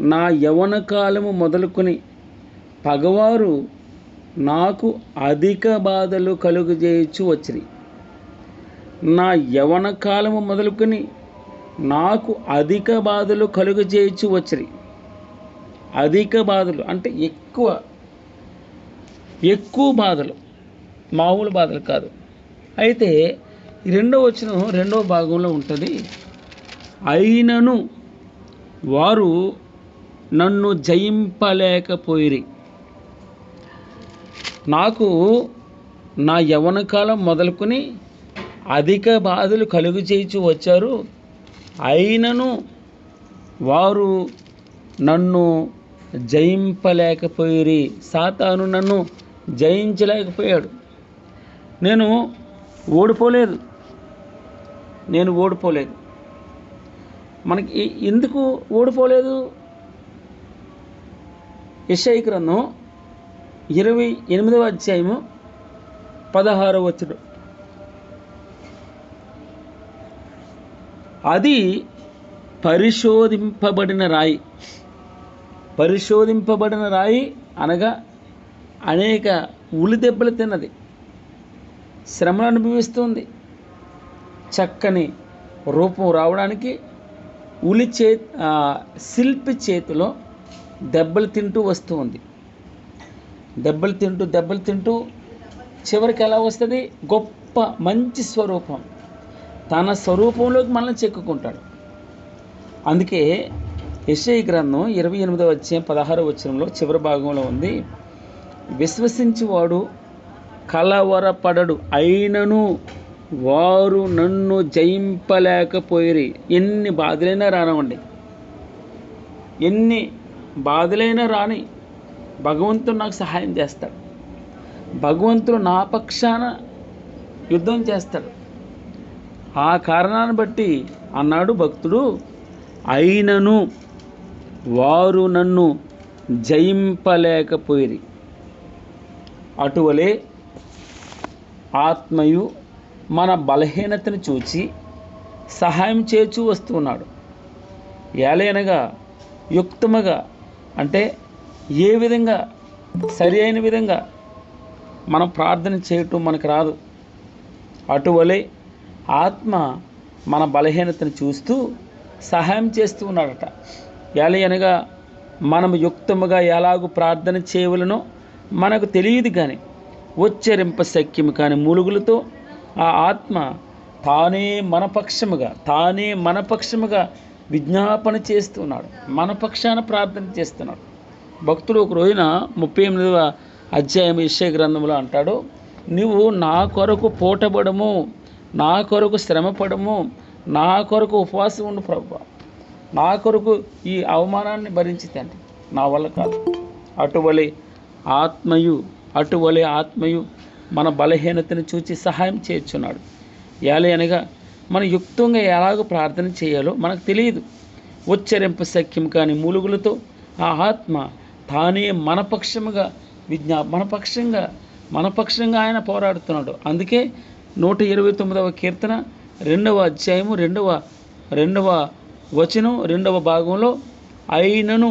నా యవన కాలము మొదలుకొని పగవారు నాకు అధిక బాధలు కలుగజేయచ్చు వచ్చిరి. నా యవన కాలము మొదలుకొని నాకు అధిక బాధలు కలుగజేయచ్చు వచ్చిరి. అధిక బాధలు అంటే ఎక్కువ ఎక్కువ బాధలు మామూలు బాధలు కాదు. అయితే ఈ రెండో రెండవ రెండో భాగంలో ఉంటుంది. అయినను వారు నన్ను జయింపలేకపోయిరి. నాకు నా యవన కాలం మొదలుకొని అధిక బాధలు కలుగు చేయించు వచ్చారు. అయినను వారు నన్ను జయింపలేకపోయిరి. సాతాను నన్ను జయించలేకపోయాడు. నేను ఓడిపోలేదు. నేను ఓడిపోలేదు. మనకి ఎందుకు ఓడిపోలేదు? యెషయా గ్రంథం ఇరవై ఎనిమిదవ అధ్యాయము పదహారవ వచ్చుడు అది పరిశోధింపబడిన రాయి. పరిశోధింపబడిన రాయి అనగా అనేక ఉలి దెబ్బలు తిన్నది. శ్రమను అనుభవిస్తుంది. చక్కని రూపం రావడానికి ఉలి చే శిల్పి చేతిలో దెబ్బలు తింటూ వస్తూ ఉంది. దెబ్బలు తింటూ దెబ్బలు తింటూ చివరికి ఎలా వస్తుంది? గొప్ప మంచి స్వరూపం. తన స్వరూపంలోకి మనల్ని చెక్కుకుంటాడు. అందుకే యెషయి గ్రంథం ఇరవై ఎనిమిదవ వచ్చే పదహారవ వచ్చరంలో చివరి భాగంలో ఉంది విశ్వసించేవాడు కలవరపడడు అయినను వారు నన్ను జయింపలేకపోయిరి. ఎన్ని బాధలైనా రానివ్వండి. ఎన్ని బాధలైనా రాని భగవంతుడు నాకు సహాయం చేస్తాడు. భగవంతుడు నా పక్షాన యుద్ధం చేస్తాడు. ఆ కారణాన్ని బట్టి అన్నాడు భక్తుడు అయినను వారు నన్ను జయింపలేకపోయిరి. అటువలే ఆత్మయు మన బలహీనతను చూచి సహాయం చేచూ వస్తున్నాడు ఏలైనగా యుక్తముగా అంటే ఏ విధంగా సరి అయిన విధంగా మనం ప్రార్థన చేయటం మనకు రాదు. అటువలే ఆత్మ మన బలహీనతను చూస్తూ సహాయం చేస్తూ ఉన్నాడట. ఎలా అనగా మనం యుక్తముగా ఎలాగూ ప్రార్థన చేయవలనో మనకు తెలియదు కానీ ఉచ్చరింప శక్యము కాని మూలుగులతో ఆ ఆత్మ తానే మనపక్షముగా తానే మనపక్షముగా విజ్ఞాపన చేస్తున్నాడు. మన పక్షాన ప్రార్థన చేస్తున్నాడు. భక్తుడు ఒక రోజున ముప్పై ఎనిమిదవ అధ్యాయం ఇషయ గ్రంథంలో అంటాడు నువ్వు నా కొరకు పోటబడము నా కొరకు శ్రమపడము నా కొరకు ఉపవాసం ఉండు ప్రభు నా కొరకు ఈ అవమానాన్ని భరించి తండ్రి. నా వల్ల కాదు. అటువలే ఆత్మయు అటువలే ఆత్మయు మన బలహీనతను చూచి సహాయం చేర్చున్నాడు ఏలే అనగా మనం యుక్తంగా ఎలాగో ప్రార్థన చేయాలో మనకు తెలియదు. ఉచ్చరింప సఖ్యం కాని మూలుగులతో ఆ ఆత్మ తానే మనపక్షముగా విజ్ఞా మన పక్షంగా ఆయన పోరాడుతున్నాడు. అందుకే నూట ఇరవై తొమ్మిదవ కీర్తన రెండవ అధ్యాయము రెండవ రెండవ వచనం రెండవ భాగంలో అయినను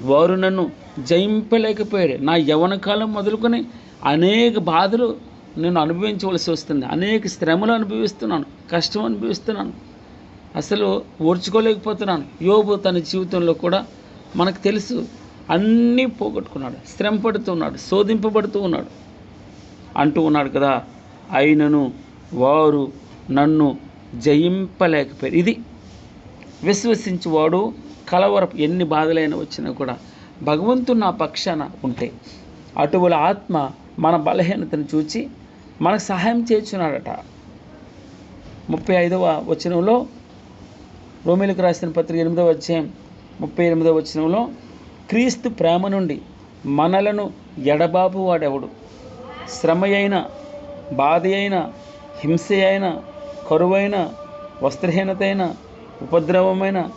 వారు నన్ను జయింపలేకపోయాడు నా యవన కాలం మొదలుకొని అనేక బాధలు నేను అనుభవించవలసి వస్తుంది. అనేక శ్రమలు అనుభవిస్తున్నాను. కష్టం అనుభవిస్తున్నాను. అసలు ఓర్చుకోలేకపోతున్నాను. యోబు తన జీవితంలో కూడా మనకు తెలుసు అన్నీ పోగొట్టుకున్నాడు. శ్రమ పడుతున్నాడు శోధింపబడుతూ ఉన్నాడు. అంటూ ఉన్నాడు కదా అయినను వారు నన్ను జయింపలేకపోయారు. ఇది విశ్వసించువాడు కలవరపు ఎన్ని బాధలైనా వచ్చినా కూడా భగవంతుడు నా పక్షాన ఉంటే అటువల ఆత్మ మన బలహీనతను చూచి మనకు సహాయం చేస్తున్నాడట ముప్పై ఐదవ వచనంలో రోమిలకు రాసిన పత్రిక ఎనిమిదవ అధ్యాయం ముప్పై ఎనిమిదవ వచనంలో క్రీస్తు ప్రేమ నుండి మనలను ఎడబాపు వాడెవడు? శ్రమ అయిన బాధ అయిన హింస అయిన కరువైన వస్త్రహీనత ఉపద్రవమైన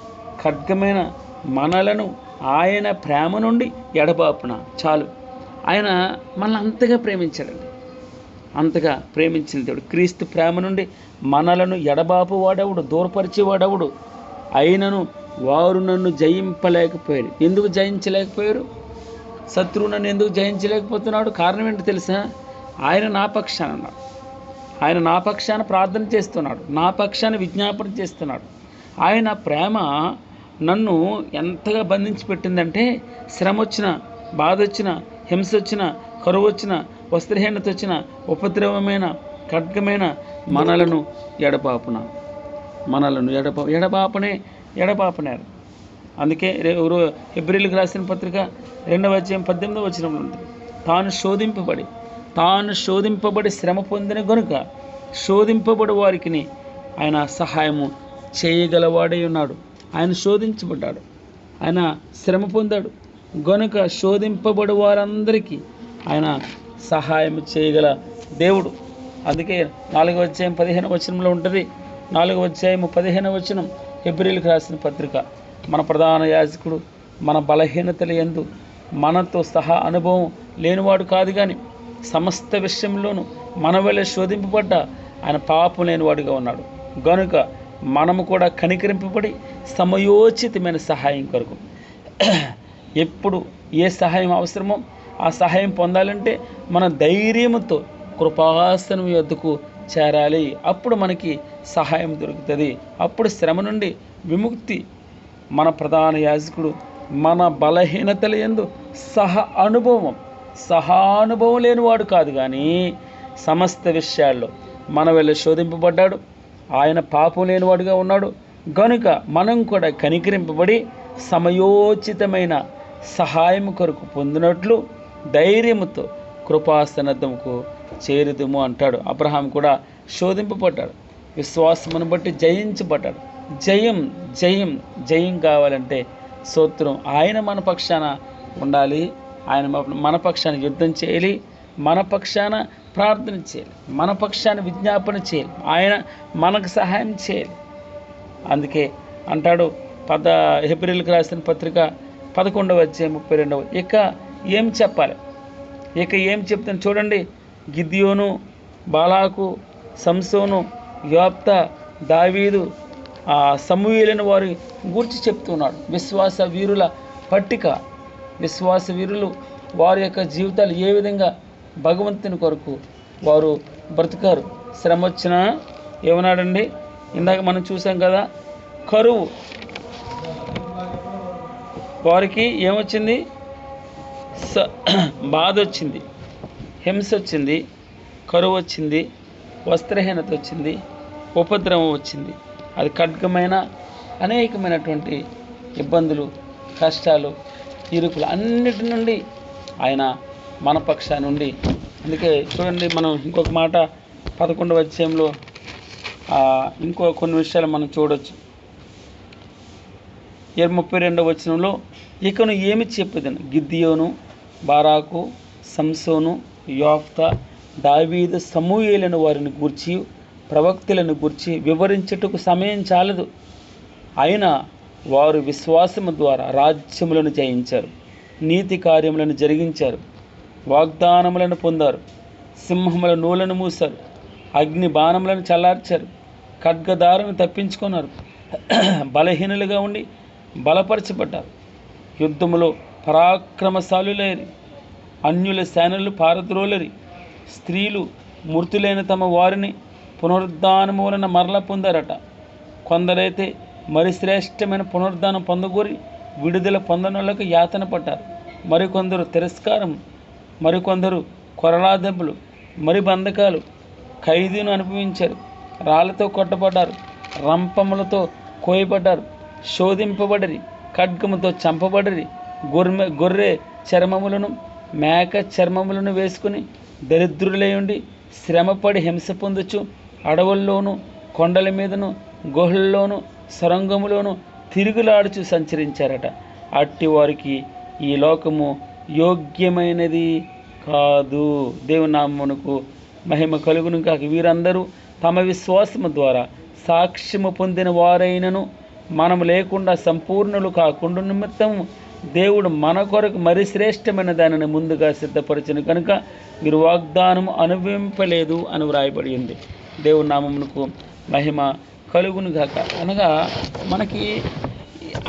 ఖడ్గమైన మనలను ఆయన ప్రేమ నుండి ఎడబాపున. చాలు. ఆయన మనల్ని అంతగా ప్రేమించాడండి అంతగా ప్రేమించిన దేవుడు. క్రీస్తు ప్రేమ నుండి మనలను ఎడబాపు వాడవుడు దూరపరిచేవాడవుడు? అయినను వారు నన్ను జయింపలేకపోయారు. ఎందుకు జయించలేకపోయారు? శత్రువు నన్ను ఎందుకు జయించలేకపోతున్నాడు? కారణం ఏంటో తెలుసా? ఆయన నా పక్షాన ఉన్నాడు. ఆయన నా పక్షాన ప్రార్థన చేస్తున్నాడు. నా పక్షాన విజ్ఞాపన చేస్తున్నాడు. ఆయన ప్రేమ నన్ను ఎంతగా బంధించి పెట్టిందంటే శ్రమ వచ్చిన బాధ వచ్చిన హింస వచ్చిన కరువు వచ్చిన వస్త్రహీనత వచ్చిన ఉపద్రవమైన ఖడ్గమైన మనలను ఎడపాపున మనలను ఎడప ఎడపాపనే ఎడపాపనారు అందుకే ఎవరు ఎబ్రిల్కి రాసిన పత్రిక రెండవ అధ్యాయం పద్దెనిమిదవ వచనం ఉంటుంది తాను శోధింపబడి తాను శోధింపబడి శ్రమ పొందిన గనుక శోధింపబడి వారికి ఆయన సహాయము చేయగలవాడై ఉన్నాడు. ఆయన శోధించబడ్డాడు. ఆయన శ్రమ పొందాడు. గనుక శోధింపబడి వారందరికీ ఆయన సహాయం చేయగల దేవుడు. అందుకే నాలుగవ అధ్యాయం పదిహేను వచనంలో ఉంటుంది. నాలుగవ అధ్యాయం పదిహేను వచనం ఎబ్రిల్కి రాసిన పత్రిక. మన ప్రధాన యాజకుడు మన బలహీనతల ఎందు మనతో సహా అనుభవం లేనివాడు కాదు కానీ సమస్త విషయంలోనూ మన వల్ల శోధింపబడ్డ ఆయన పాపం లేనివాడుగా ఉన్నాడు. గనుక మనము కూడా కనికరింపబడి సమయోచితమైన సహాయం కొరకు. ఎప్పుడు ఏ సహాయం అవసరమో ఆ సహాయం పొందాలంటే మన ధైర్యంతో కృపాసనం యొద్దకు చేరాలి. అప్పుడు మనకి సహాయం దొరుకుతుంది. అప్పుడు శ్రమ నుండి విముక్తి మన ప్రధాన యాజకుడు మన బలహీనతల ఎందు సహ అనుభవం సహానుభవం లేనివాడు కాదు కానీ సమస్త విషయాల్లో మన వెళ్ళి శోధింపబడ్డాడు. ఆయన పాపం లేనివాడుగా ఉన్నాడు. గనుక మనం కూడా కనికరింపబడి సమయోచితమైన సహాయం కొరకు పొందినట్లు ధైర్యముతో కృపాసనద్దముకు చేరుదుము అంటాడు. అబ్రహాం కూడా శోధింపబడ్డాడు. విశ్వాసమును బట్టి జయించబడ్డాడు. జయం జయం జయం కావాలంటే సూత్రం ఆయన మన పక్షాన ఉండాలి. ఆయన మన పక్షాన యుద్ధం చేయాలి. మన పక్షాన ప్రార్థన చేయాలి. మన పక్షాన విజ్ఞాపన చేయాలి. ఆయన మనకు సహాయం చేయాలి. అందుకే అంటాడు పద ఏప్రిల్కి రాసిన పత్రిక పదకొండవ వచ్చే ముప్పై రెండవ. ఇక ఏం చెప్పాలి? ఇక ఏం చెప్తాను చూడండి. గిద్యోను బాలాకు సంసోను యోప్త దావీదు ఆ సమూహులైన వారి గురించి చెప్తున్నాడు విశ్వాస వీరుల పట్టిక. విశ్వాస వీరులు వారి యొక్క జీవితాలు ఏ విధంగా భగవంతుని కొరకు వారు బ్రతికారు? శ్రమ వచ్చినా ఏమన్నాడండి? ఇందాక మనం చూసాం కదా కరువు. వారికి ఏమొచ్చింది? స బాధ వచ్చింది హింస వచ్చింది కరువు వచ్చింది వస్త్రహీనత వచ్చింది ఉపద్రవం వచ్చింది అది ఖడ్గమైన అనేకమైనటువంటి ఇబ్బందులు కష్టాలు ఇరుకులు అన్నిటి నుండి ఆయన మన పక్షా నుండి. అందుకే చూడండి మనం ఇంకొక మాట పదకొండవ అధ్యాయంలో ఇంకో కొన్ని విషయాలు మనం చూడవచ్చు ఇరవై ముప్పై రెండవ వచనంలో ఇకను ఏమి చెప్పదని? గిద్దియోను బారాకు సంసోను యోఫ్త దావీదు సమూయేలను వారిని గూర్చి ప్రవక్తులను గూర్చి వివరించుటకు సమయం చాలదు. అయినా వారు విశ్వాసము ద్వారా రాజ్యములను జయించారు నీతి కార్యములను జరిగించారు వాగ్దానములను పొందారు సింహముల నూలను మూశారు అగ్ని బాణములను చల్లార్చారు ఖడ్గదారును తప్పించుకున్నారు బలహీనులుగా ఉండి బలపరచబడ్డారు. యుద్ధములో పరాక్రమశాలులేరి. అన్యుల సేనలు పారద్రోలరి. స్త్రీలు మృతులైన తమ వారిని పునరుద్ధానమూలన మరల పొందారట. కొందరైతే మరి శ్రేష్టమైన పునరుద్ధానం పొందగోరి విడుదల పొందనులకు యాతన పడ్డారు మరికొందరు తిరస్కారం మరికొందరు కొరలాదెంపులు మరి బంధకాలు ఖైదీను అనుభవించారు. రాళ్ళతో కొట్టబడ్డారు రంపములతో కోయబడ్డారు శోధింపబడరి ఖడ్గముతో చంపబడరి గొర్మె గొర్రె చర్మములను మేక చర్మములను వేసుకుని దరిద్రులయుండి శ్రమపడి హింస పొందుచు అడవుల్లోనూ కొండల మీదను గుహల్లోనూ సొరంగములోను తిరుగులాడుచు సంచరించారట. అట్టి వారికి ఈ లోకము యోగ్యమైనది కాదు. దేవుని మహిమ కలుగును కాక వీరందరూ తమ విశ్వాసము ద్వారా సాక్ష్యము పొందిన వారైనను మనము లేకుండా సంపూర్ణులు కాకుండా నిమిత్తం దేవుడు మన కొరకు మరి శ్రేష్టమైన దానిని ముందుగా సిద్ధపరచను కనుక మీరు వాగ్దానం అనుభవింపలేదు అని వ్రాయబడి ఉంది. దేవుని నామమునకు మహిమ కలుగును గాక. అనగా మనకి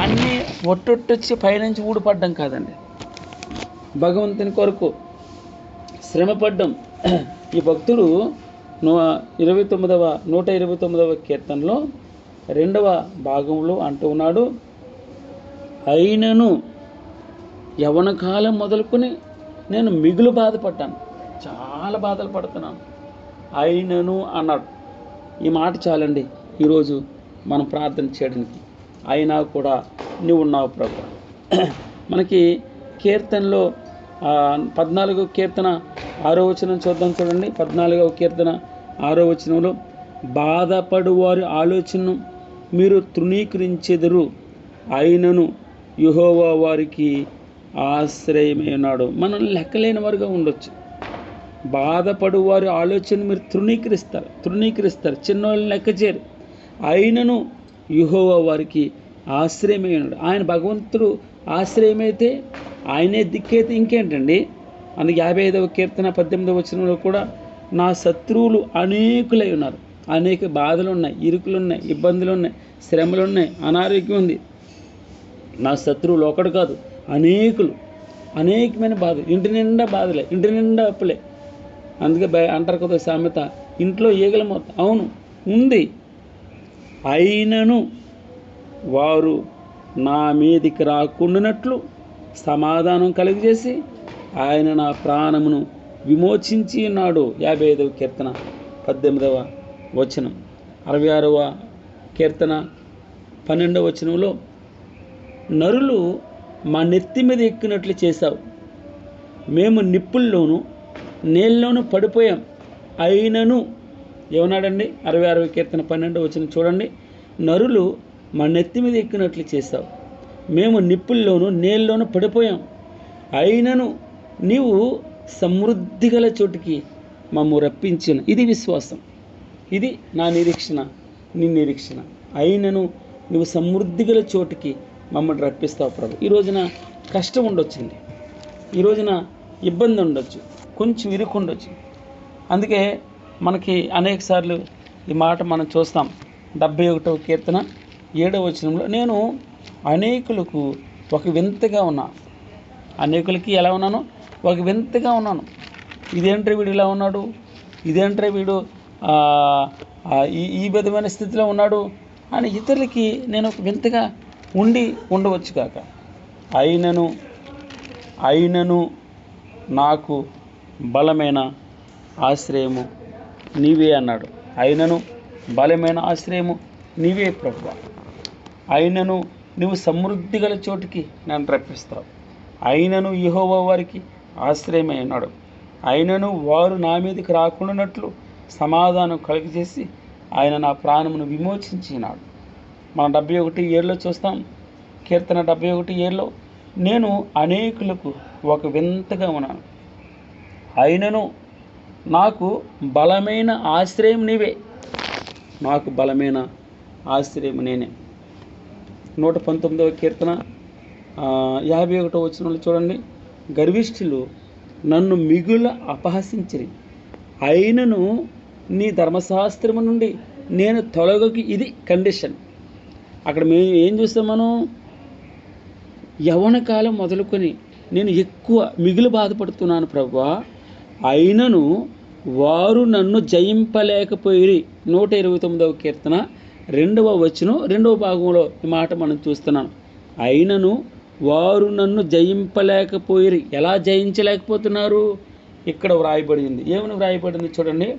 అన్నీ ఒట్టొట్టొచ్చి పైనుంచి ఊడిపడ్డం కాదండి. భగవంతుని కొరకు శ్రమపడ్డం. ఈ భక్తుడు నూ ఇరవై తొమ్మిదవ నూట ఇరవై తొమ్మిదవ కీర్తనలో రెండవ భాగంలో అంటూ ఉన్నాడు. అయినను యవన కాలం మొదలుకొని నేను మిగులు బాధపడ్డాను. చాలా బాధలు పడుతున్నాను. అయినను అన్నాడు. ఈ మాట చాలండి. ఈరోజు మనం ప్రార్థన చేయడానికి అయినా కూడా నువ్వు ఉన్నావు ప్రభు. మనకి కీర్తనలో పద్నాలుగో కీర్తన ఆరో వచనం చూద్దాం చూడండి. పద్నాలుగవ కీర్తన ఆరో వచనంలో బాధపడు వారి ఆలోచనను మీరు తృణీకరించెదరు. అయినను యుహోవా వారికి ఆశ్రయమై ఉన్నాడు మనం లెక్కలేని వారుగా ఉండొచ్చు. బాధపడు వారి ఆలోచన మీరు తృణీకరిస్తారు. తృణీకరిస్తారు. చిన్నవాళ్ళని లెక్క చేయరు. అయినను యుహోవా వారికి ఆశ్రయమై ఉన్నాడు ఆయన భగవంతుడు ఆశ్రయమైతే ఆయనే దిక్కైతే ఇంకేంటండి? అందుకే యాభై ఐదవ కీర్తన పద్దెనిమిదవ వచనంలో కూడా నా శత్రువులు అనేకులై ఉన్నారు. అనేక బాధలు ఉన్నాయి ఇరుకులు ఉన్నాయి ఇబ్బందులు ఉన్నాయి శ్రమలు ఉన్నాయి అనారోగ్యం ఉంది. నా శత్రువులు ఒకడు కాదు. అనేకులు అనేకమైన బాధలు ఇంటి నిండా బాధలే ఇంటి నిండా అప్పులే. అందుకే బయ అంటారు కదా సామెత ఇంట్లో ఈగల మొత్తం అవును ఉంది. అయినను వారు నా మీదికి రాకుండానట్లు సమాధానం కలిగజేసి ఆయన నా ప్రాణమును విమోచించి ఉన్నాడు. యాభై ఐదవ కీర్తన పద్దెనిమిదవ వచనం అరవై ఆరవ కీర్తన పన్నెండవ వచనంలో నరులు మా నెత్తి మీద ఎక్కినట్లు చేశావు. మేము నిప్పుల్లోనూ నీళ్ళలోనూ పడిపోయాం. అయినను ఏమన్నాడండి? అరవై అరవై కీర్తన పన్నెండు వచ్చిన చూడండి. నరులు మా నెత్తి మీద ఎక్కినట్లు చేశావు. మేము నిప్పుల్లోనూ నీళ్ళలోనూ పడిపోయాం. అయినను నీవు సమృద్ధి గల చోటికి మమ్ము రప్పించిన. ఇది విశ్వాసం. ఇది నా నిరీక్షణ నీ నిరీక్షణ. అయినను నువ్వు సమృద్ధి గల చోటికి మమ్మల్ని రప్పిస్తావు ప్రభు. ఈ రోజున కష్టం ఉండొచ్చండి. ఈ రోజున ఇబ్బంది ఉండొచ్చు. కొంచెం ఇరుకు ఉండొచ్చు. అందుకే మనకి అనేక సార్లు ఈ మాట మనం చూస్తాం. డెబ్బై ఒకటవ కీర్తన ఏడవ వచనంలో నేను అనేకులకు ఒక వింతగా ఉన్నా. అనేకులకి ఎలా ఉన్నాను? ఒక వింతగా ఉన్నాను. ఇదేంట్రా వీడు ఇలా ఉన్నాడు? ఇదేంట్రా వీడు ఈ ఈ విధమైన స్థితిలో ఉన్నాడు? అని ఇతరులకి నేను ఒక వింతగా ఉండి ఉండవచ్చు కాక. అయినను అయినను నాకు బలమైన ఆశ్రయము నీవే అన్నాడు. అయినను బలమైన ఆశ్రయము నీవే ప్రభు అయినను నువ్వు సమృద్ధి గల చోటికి నన్ను రప్పిస్తావు. అయినను యహోవ వారికి ఆశ్రయమై ఉన్నాడు. అయినను వారు నా మీదకి రాకుండానట్లు సమాధానం కలుగజేసి ఆయన నా ప్రాణమును విమోచించినాడు. మన డెబ్బై ఒకటి ఏళ్ళలో చూస్తాం. కీర్తన డెబ్బై ఒకటి ఏళ్ళలో నేను అనేకులకు ఒక వింతగా ఉన్నాను. అయినను నాకు బలమైన ఆశ్రయం నీవే. నాకు బలమైన ఆశ్రయం నేనే. నూట పంతొమ్మిదవ కీర్తన యాభై ఒకటో వాళ్ళు చూడండి. గర్విష్ఠులు నన్ను మిగుల అపహసించిరి. అయినను నీ ధర్మశాస్త్రము నుండి నేను తొలగకి ఇది కండిషన్. అక్కడ మేము ఏం చూస్తాం మనం? యవన కాలం మొదలుకొని నేను ఎక్కువ మిగులు బాధపడుతున్నాను ప్రభా. అయినను వారు నన్ను జయింపలేకపోయిరి. నూట ఇరవై తొమ్మిదవ కీర్తన రెండవ వచనం రెండవ భాగంలో ఈ మాట మనం చూస్తున్నాం. అయినను వారు నన్ను జయింపలేకపోయిరి. ఎలా జయించలేకపోతున్నారు? ఇక్కడ వ్రాయబడింది. ఏమని వ్రాయబడింది చూడండి.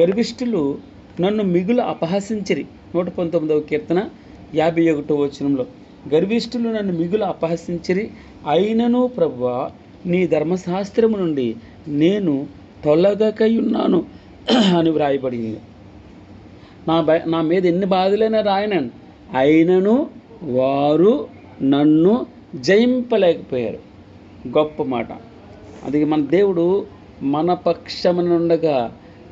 గర్భిష్ఠులు నన్ను మిగులు అపహసించిరి. నూట పంతొమ్మిదవ కీర్తన యాభై ఒకటో వచనంలో గర్విష్ఠులు నన్ను మిగులు అపహసించిరి. అయినను ప్రభు నీ ధర్మశాస్త్రము నుండి నేను తొలగకయున్నాను అని వ్రాయబడింది. నా బ నా మీద ఎన్ని బాధలైనా రాయనండి అయినను వారు నన్ను జయింపలేకపోయారు. గొప్ప మాట. అది మన దేవుడు మన పక్షమునుండగా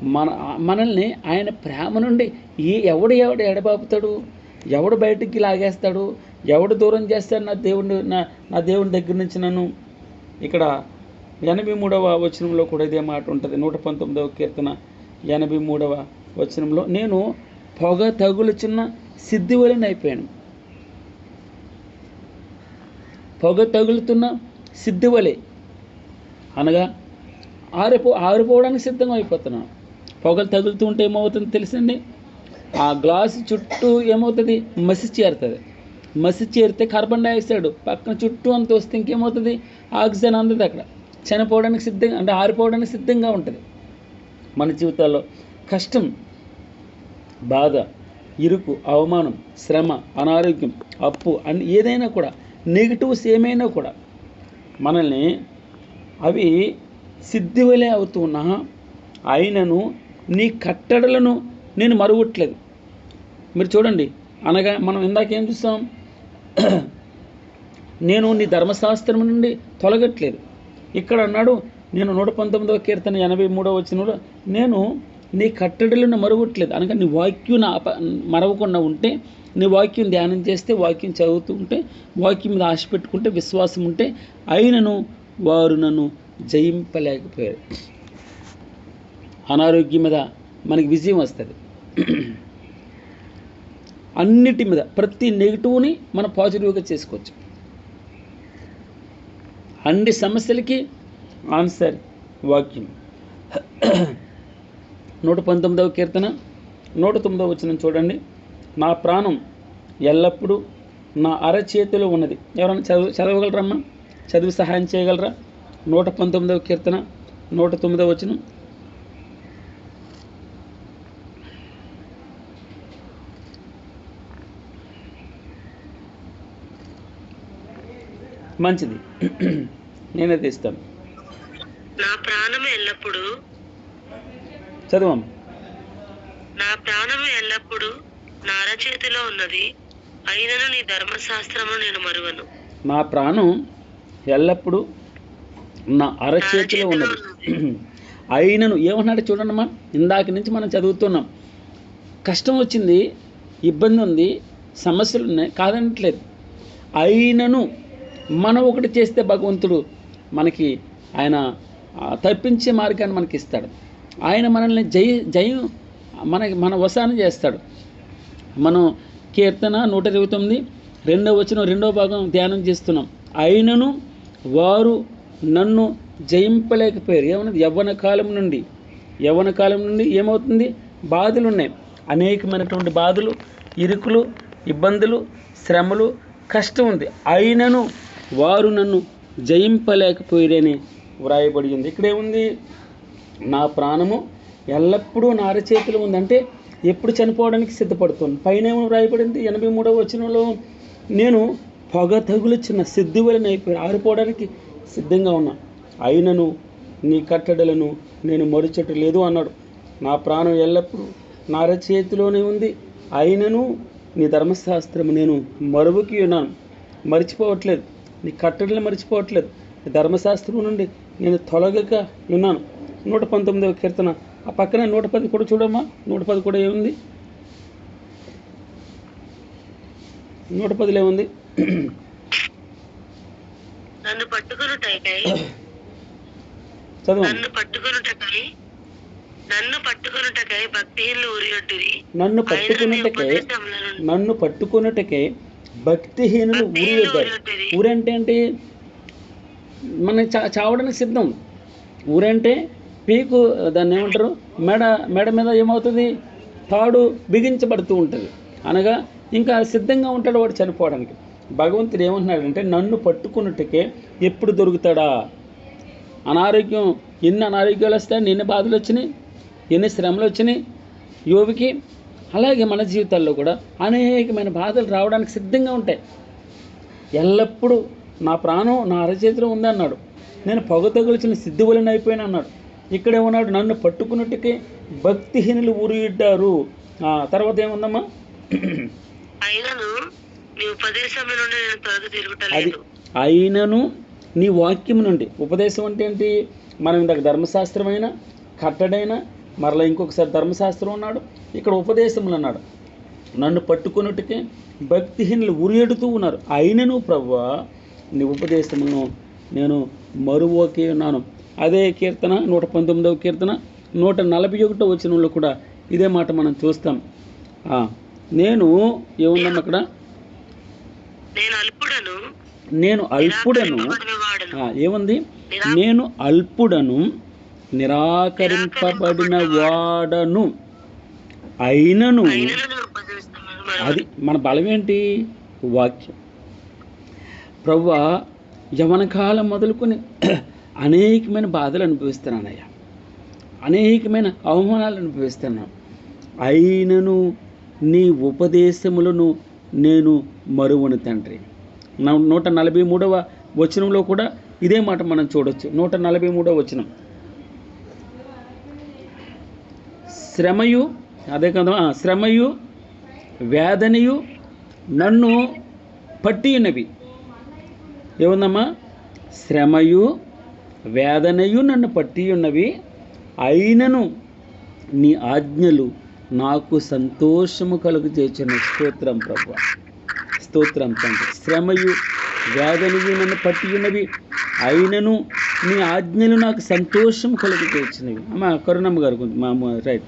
మన మనల్ని ఆయన ప్రేమ నుండి ఏ ఎవడు ఎవడు ఎడబాపుతాడు ఎవడు బయటికి లాగేస్తాడు? ఎవడు దూరం చేస్తాడు? నా దేవుని నా నా దేవుని దగ్గర నుంచి నన్ను? ఇక్కడ ఎనభై మూడవ వచనంలో కూడా ఇదే మాట ఉంటుంది. నూట పంతొమ్మిదవ కీర్తన ఎనభై మూడవ వచనంలో నేను పొగ తగులుచున్న సిద్ధి వలన అయిపోయాను పొగ తగులుతున్న సిద్ధువలే అనగా ఆరిపో ఆరిపోవడానికి సిద్ధం అయిపోతున్నాను. పొగలు తగులుతూ ఉంటే ఏమవుతుంది తెలుసండి ఆ గ్లాసు చుట్టూ ఏమవుతుంది? మసి చేరుతుంది. మసి చేరితే కార్బన్ డైఆక్సైడ్ పక్కన చుట్టూ అంత వస్తే ఇంకేమవుతుంది? ఆక్సిజన్ అందదు అక్కడ. చనిపోవడానికి సిద్ధంగా అంటే ఆరిపోవడానికి సిద్ధంగా ఉంటుంది. మన జీవితాల్లో కష్టం బాధ ఇరుకు అవమానం శ్రమ అనారోగ్యం అప్పు అన్ని ఏదైనా కూడా నెగిటివ్స్ ఏమైనా కూడా మనల్ని అవి సిద్ధివలే అవుతున్నా ఆయనను నీ కట్టడలను నేను మరువట్లేదు మీరు చూడండి అనగా మనం ఇందాక ఏం చూస్తాం? నేను నీ ధర్మశాస్త్రం నుండి తొలగట్లేదు. ఇక్కడ అన్నాడు నేను నూట పంతొమ్మిదవ కీర్తన ఎనభై మూడవ వచ్చినలో నేను నీ కట్టడలను మరవట్లేదు అనగా నీ వాక్యం మరవకుండా ఉంటే నీ వాక్యం ధ్యానం చేస్తే వాక్యం చదువుతూ ఉంటే వాక్యం మీద ఆశ పెట్టుకుంటే విశ్వాసం ఉంటే అయినను వారు నన్ను జయింపలేకపోయారు. అనారోగ్యం మీద మనకి విజయం వస్తుంది. అన్నిటి మీద ప్రతి నెగిటివ్ని మనం పాజిటివ్గా చేసుకోవచ్చు. అన్ని సమస్యలకి ఆన్సర్ వాక్యం. నూట పంతొమ్మిదవ కీర్తన నూట తొమ్మిదవ వచ్చిన చూడండి. నా ప్రాణం ఎల్లప్పుడూ నా అరచేతిలో ఉన్నది. ఎవరైనా చదువు చదవగలరమ్మా? చదివి సహాయం చేయగలరా? నూట పంతొమ్మిదవ కీర్తన నూట తొమ్మిదవ వచ్చిన మంచిది. నేనే తీస్తాను నా ప్రాణము ఎల్లప్పుడూ. చదవమ్మా. నా ప్రాణము ఎల్లప్పుడూ నా అరచేతిలో ఉన్నది అయినను నీ ధర్మశాస్త్రము నేను మరువను. నా ప్రాణం ఎల్లప్పుడూ నా అరచేతిలో ఉన్నది. అయినను ఏమన్నాడు చూడండమ్మా ఇందాక నుంచి మనం చదువుతున్నాం. కష్టం వచ్చింది ఇబ్బంది ఉంది సమస్యలు ఉన్నాయి కాదనట్లేదు. అయినను మనం ఒకటి చేస్తే భగవంతుడు మనకి ఆయన తప్పించే మార్గాన్ని మనకి ఇస్తాడు ఆయన మనల్ని జయ జయం మనకి మన వసాన్ని చేస్తాడు. మనం కీర్తన నూట ఇరవై తొమ్మిది రెండో వచనం రెండవ భాగం ధ్యానం చేస్తున్నాం. అయినను వారు నన్ను జయింపలేకపోయారు. ఏమన్నది యవ్వన కాలం నుండి యవ్వన కాలం నుండి ఏమవుతుంది? బాధలు ఉన్నాయి. అనేకమైనటువంటి బాధలు ఇరుకులు ఇబ్బందులు శ్రమలు కష్టం ఉంది. అయినను వారు నన్ను జయింపలేకపోయిరని వ్రాయబడి ఉంది ఇక్కడేముంది నా ప్రాణము. ఎల్లప్పుడూ నా అరచేతిలో ఉందంటే ఎప్పుడు చనిపోవడానికి సిద్ధపడుతుంది పైన ఏమో వ్రాయబడింది ఎనభై మూడవ వచనంలో నేను పొగ తగులుచిన సిద్ధువలని అయిపోయి ఆరిపోవడానికి సిద్ధంగా ఉన్నా. అయినను నీ కట్టడలను నేను మరుచట లేదు అన్నాడు. నా ప్రాణం ఎల్లప్పుడూ నా అరచేతిలోనే ఉంది. అయినను నీ ధర్మశాస్త్రము నేను మరువుకి ఉన్నాను. మర్చిపోవట్లేదు. నీ కట్టడలు మర్చిపోవట్లేదు. ధర్మశాస్త్రం నుండి నేను తొలగక ఉన్నాను. నూట పంతొమ్మిదవ కీర్తన. ఆ పక్కనే నూట పది కూడా చూడమ్మా. నూట పది కూడా ఏముంది? నూట పదిలో ఏముంది? నన్ను పట్టుకొనుటకై. చదవండి. నన్ను పట్టుకొనుటకై. నన్ను పట్టుకొనుటకై భక్తిహీనులు నన్ను ఉపదేశములను నన్ను భక్తిహీనులు ఊరి వద్దారు ఊరంటే ఏంటి? మన చా చావడానికి సిద్ధం. ఊరంటే పీకు దాన్ని ఏమంటారు? మెడ మెడ మీద ఏమవుతుంది? తాడు బిగించబడుతూ ఉంటుంది. అనగా ఇంకా సిద్ధంగా ఉంటాడు వాడు చనిపోవడానికి. భగవంతుడు ఏమంటున్నాడంటే నన్ను పట్టుకున్నట్టుకే ఎప్పుడు దొరుకుతాడా? అనారోగ్యం ఎన్ని అనారోగ్యాలు వస్తాయి ఎన్ని బాధలు వచ్చినాయి ఎన్ని శ్రమలు వచ్చినాయి? యోగికి అలాగే మన జీవితాల్లో కూడా అనేకమైన బాధలు రావడానికి సిద్ధంగా ఉంటాయి. ఎల్లప్పుడూ నా ప్రాణం నా అరచేతిలో ఉంది అన్నాడు నేను పొగ తగుల్చిన సిద్ధువులని అయిపోయాను అన్నాడు. ఇక్కడే ఉన్నాడు. నన్ను పట్టుకున్నట్టుకే భక్తిహీనులు ఊరిడ్డారు ఆ, తర్వాత ఏముందమ్మా? అయినను నీ ఉపదేశము నుండి నేను తొలగి అది తిరుగుటలేదు అయినను నీ వాక్యం నుండి. ఉపదేశం అంటే ఏంటి? మనం ఇందాక ధర్మశాస్త్రమైన కట్టడైన మరలా ఇంకొకసారి ధర్మశాస్త్రం అన్నాడు ఇక్కడ ఉపదేశములు అన్నాడు. నన్ను పట్టుకున్నట్టుకే భక్తిహీనులు ఉరియడుతూ ఉన్నారు. అయినను ప్రవ్వా నీ ఉపదేశములను నేను మరువోకే ఉన్నాను. అదే కీర్తన నూట పంతొమ్మిదవ కీర్తన నూట నలభై ఒకటో వచనంలో కూడా ఇదే మాట మనం చూస్తాం. నేను ఏముందమ్మా అక్కడ? నేను అల్పుడను. ఏముంది? నేను అల్పుడను. నిరాకరింపబడిన వాడను అయినను. అది మన బలం ఏంటి వాక్యం. ప్రవ్వ యవనకాలం మొదలుకొని అనేకమైన బాధలు అనుభవిస్తున్నానయ్యా. అనేకమైన అవమానాలు అనుభవిస్తున్నాను. అయినను నీ ఉపదేశములను నేను మరువును తండ్రి. నూట నలభై మూడవ వచనంలో కూడా ఇదే మాట మనం చూడొచ్చు. నూట నలభై మూడవ వచనం. శ్రమయు అదే కదా శ్రమయు వేదనయు నన్ను పట్టి ఏముందమ్మా? శ్రమయు వేదనయు నన్ను పట్టియున్నవి. అయినను నీ ఆజ్ఞలు నాకు సంతోషము కలుగు చేసిన స్తోత్రం ప్రభు. స్తోత్రం తండ్రి. శ్రమయు వేదనయు నన్ను పట్టియున్నవి. అయినను నీ ఆజ్ఞలు నాకు సంతోషం కలుగు చేసినవి. అమ్మ కరుణమ్మ గారు మా రైట్.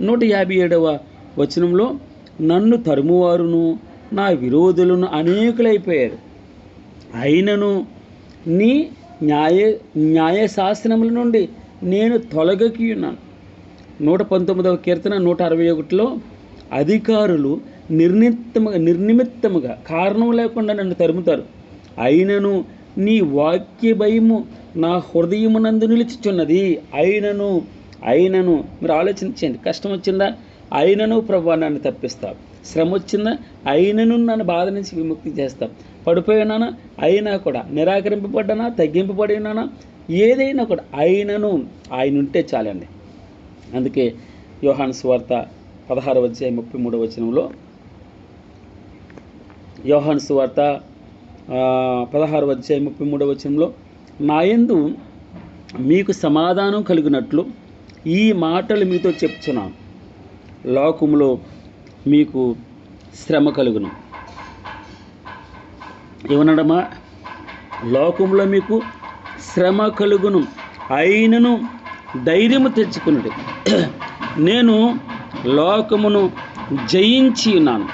నూట యాభై ఏడవ వచనంలో నన్ను తరుమువారును నా విరోధులను అనేకులైపోయారు. అయినను నీ న్యాయ న్యాయశాసనముల నుండి నేను తొలగకి ఉన్నాను. నూట పంతొమ్మిదవ కీర్తన నూట అరవై ఒకటిలో అధికారులు నిర్నిత్తముగా నిర్నిమిత్తముగా కారణం లేకుండా నన్ను తరుముతారు. అయినను నీ వాక్య భయము నా హృదయమునందు నిలిచిచున్నది. అయినను అయినను మీరు ఆలోచించండి కష్టం వచ్చిందా? అయినను ప్రభు నన్ను తప్పిస్తావు. శ్రమ వచ్చిందా? అయినను నన్ను బాధ నుంచి విముక్తి చేస్తావు. పడిపోయినానా? అయినా కూడా. నిరాకరింపబడ్డానా? తగ్గింపబడినానా ఏదైనా కూడా. అయినను ఆయన ఉంటే చాలండి. అందుకే యోహాన్ సువార్త పదహారు వచ్చే ముప్పై మూడవ వచనంలో యోహాన్ సువార్త పదహారు వచ్చే ముప్పై మూడవ వచనంలో నాయందు మీకు సమాధానం కలిగినట్లు ఈ మాటలు మీతో చెప్తున్నాను. లోకములో మీకు శ్రమ కలుగును. ఏమనడమా? లోకంలో మీకు శ్రమ కలుగును. అయినను ధైర్యము తెచ్చుకున్నది నేను లోకమును జయించి ఉన్నాను.